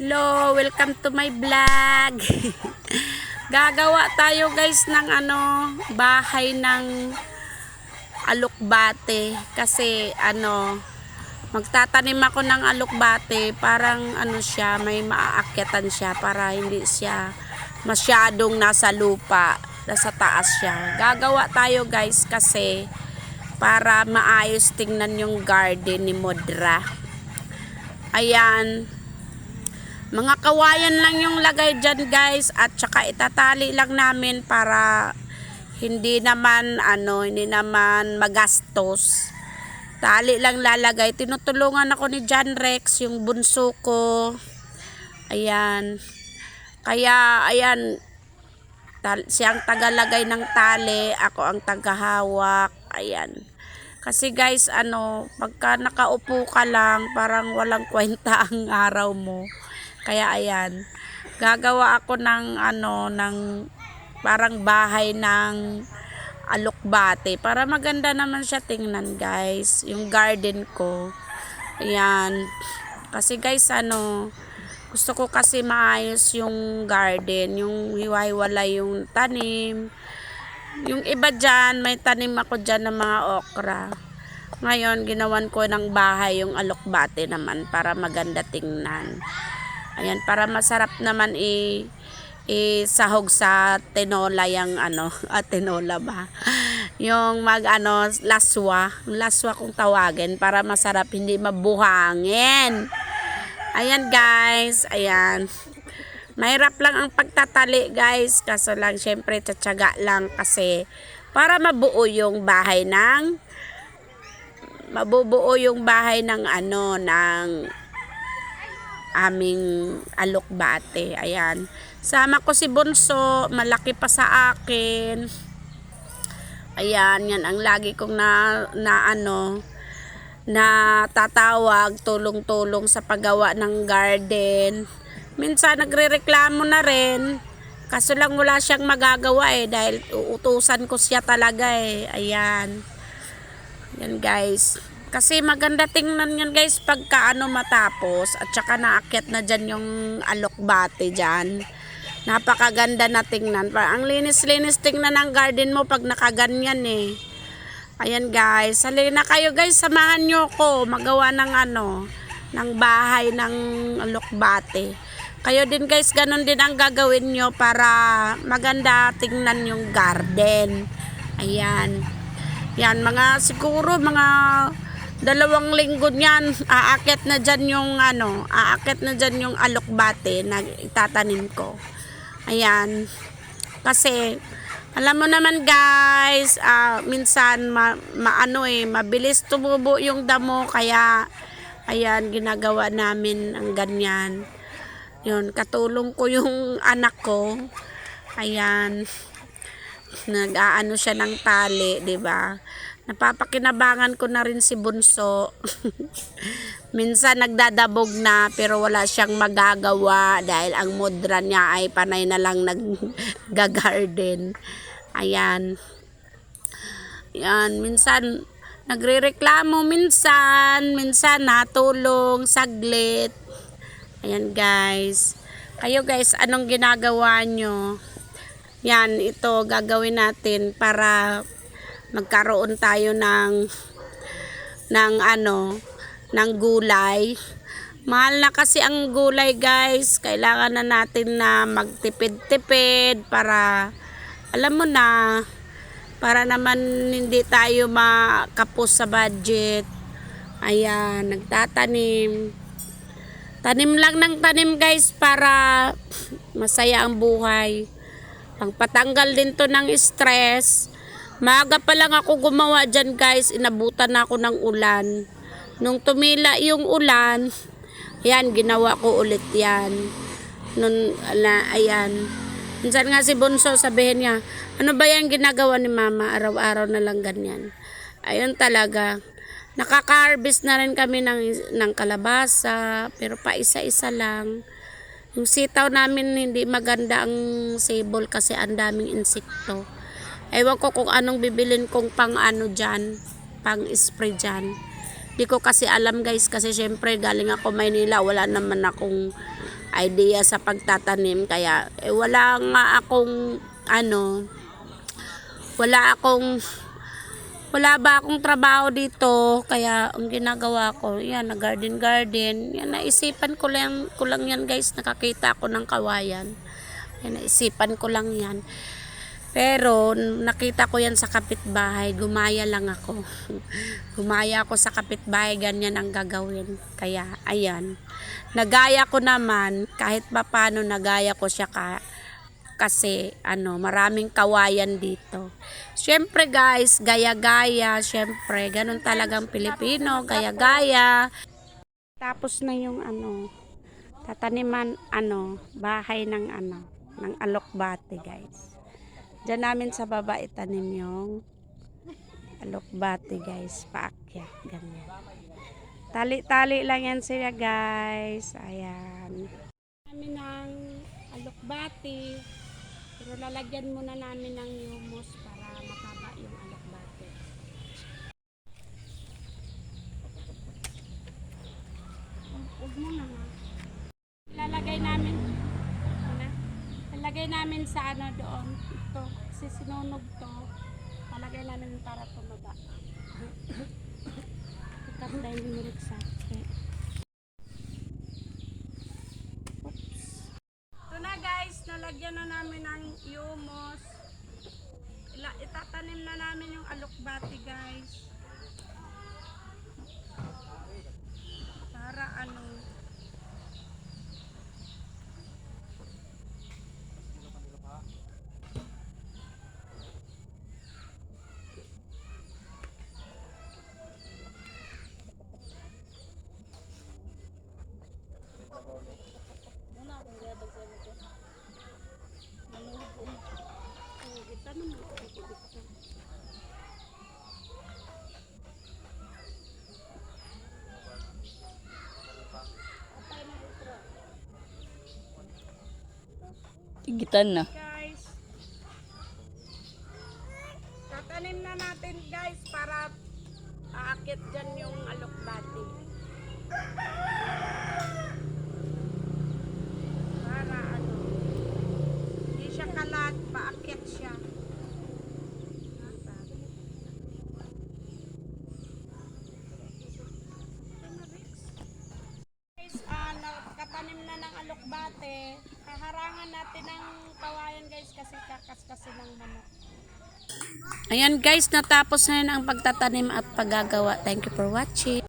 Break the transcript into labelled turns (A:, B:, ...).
A: Hello, welcome to my vlog. Gagawa tayo guys ng ano, bahay ng alukbate kasi ano, magtatanim ako ng alukbate, parang ano siya, may maaakyatan siya para hindi siya masyadong nasa lupa, nasa taas siya. Gagawa tayo guys kasi para maayos tingnan yung garden ni Modra. Ayan, mga kawayan lang yung lagay dyan guys at saka itatali lang namin para hindi naman ano, hindi naman magastos. Tali lang lalagay. Tinutulungan ako ni John Rex, yung bunso ko. Ayan. Kaya, ayan, siyang tagalagay ng tali, ako ang tagahawak. Ayan. Kasi guys, ano, pagka nakaupo ka lang, parang walang kwenta ang araw mo. Kaya ayan, gagawa ako ng ano, ng parang bahay ng alukbate para maganda naman siya tingnan guys. Yung garden ko. Ayan. Kasi guys ano gusto ko kasi maayos yung garden. Yung hiwa-hiwala yung tanim. Yung iba dyan may tanim ako dyan ng mga okra. Ngayon ginawan ko ng bahay yung alukbate naman para maganda tingnan Ayan, para masarap naman i isahog sa tinola yung ano, at tinola ba? Yung mag ano, laswa, laswa kung tawagin para masarap hindi mabuhangin. Ayan guys, ayan. Mahirap lang ang pagtatali guys, kaso lang syempre tsatsaga lang kasi para mabuo yung bahay ng mabubuo yung bahay ng ano, ng aming alokbate. Ayan. Sama ko si Bunso, malaki pa sa akin. Ayan, yan ang lagi kong na, na ano, na tatawag, tulong-tulong sa paggawa ng garden. Minsan nagrereklamo na rin. Kaso lang wala siyang magagawa eh dahil uutusan ko siya talaga eh. Ayan. Yan guys. Kasi maganda tingnan yan guys pagka ano matapos at saka naakyat na dyan yung alokbate dyan. Napakaganda na tingnan. Ang linis-linis tingnan ng garden mo pag nakaganyan eh. Ayan guys. Halina kayo guys. Samahan nyo ko. Magawa ng ano. Ng bahay ng alokbate. Kayo din guys. Ganon din ang gagawin nyo para maganda tingnan yung garden. Ayan. Yan, mga siguro mga dalawang linggo niyan, aakit na dyan yung ano, aakit na dyan yung alokbate na itatanim ko. Ayan. Kasi, alam mo naman guys, ah, minsan ma, maano eh, mabilis tumubo yung damo kaya ayan, ginagawa namin ang ganyan. Yun, katulong ko yung anak ko. Ayan nag-aano siya ng tali, 'di ba? Napapakinabangan ko na rin si Bunso. Minsan nagdadabog na pero wala siyang magagawa dahil ang mudra niya ay panay na lang nag-garden. Ayan. Yan, minsan nagrereklamo minsan, minsan natulong saglit. Ayan guys. Kayo guys, anong ginagawa nyo? Yan, ito gagawin natin para magkaroon tayo ng ng ano, ng gulay. Mahal na kasi ang gulay, guys. Kailangan na natin na magtipid-tipid para alam mo na para naman hindi tayo makapos sa budget. Ayan, nagtatanim. Tanim lang ng tanim, guys, para masaya ang buhay. Pangpatanggal din to ng stress. Maaga pa lang ako gumawa dyan guys. Inabutan na ako ng ulan. Nung tumila yung ulan, yan, ginawa ko ulit yan. Nun, ala, ayan. Minsan nga si Bunso, sabihin niya, ano ba yan ginagawa ni Mama? Araw-araw na lang ganyan. Ayun talaga. Nakaka-harvest na rin kami ng, ng kalabasa, pero pa isa-isa lang. Yung sitaw namin hindi maganda ang sable kasi ang daming insekto. Ewan ko kung anong bibilin kong pang ano dyan, pang spray dyan. Di ko kasi alam guys kasi syempre galing ako Maynila, wala naman akong idea sa pagtatanim. Kaya eh, wala nga akong ano wala akong wala ba akong trabaho dito. Kaya ang ginagawa ko yan na garden garden yan naisipan ko lang ko lang yan guys. Nakakita ako ng kawayan. Yan naisipan ko lang yan pero nakita ko yan sa kapitbahay, gumaya lang ako. gumaya ako sa kapitbahay, ganyan ang gagawin. Kaya, ayan. Nagaya ko naman, kahit pa paano nagaya ko siya ka, kasi ano, maraming kawayan dito. Syempre guys, gaya-gaya, syempre, ganun talagang Pilipino, gaya-gaya. Tapos na yung ano, tataniman ano, bahay ng ano, ng alokbate guys. Diyan namin sa baba itanim yung alokbate guys, paakyat, ganyan. Tali-tali lang yan sila guys, ayan. Namin ng alokbate, pero lalagyan muna namin ng humus para mataba yung alokbate. Huwag mo na nga. Lalagay namin, lalagay namin sa ano doon, ito, kasi sinunog to, lalagay namin para tumaba. Ikat na yung akin. Oops. Ito na guys, nalagyan na namin ng. Ila, itatanim na namin yung alokbati guys. Para ano, Kita naman ito dito.
B: Tigitan na.
A: Guys, tatanim na natin guys para aakit dyan yung alokbati. Para ano, hindi siya kalat, paakyat siya. Guys, ah, nakatanim na ng alokbate. Haharangan natin ng kawayan guys kasi kakas kasi ng manok. Ayan guys, natapos na ang pagtatanim at paggagawa. Thank you for watching.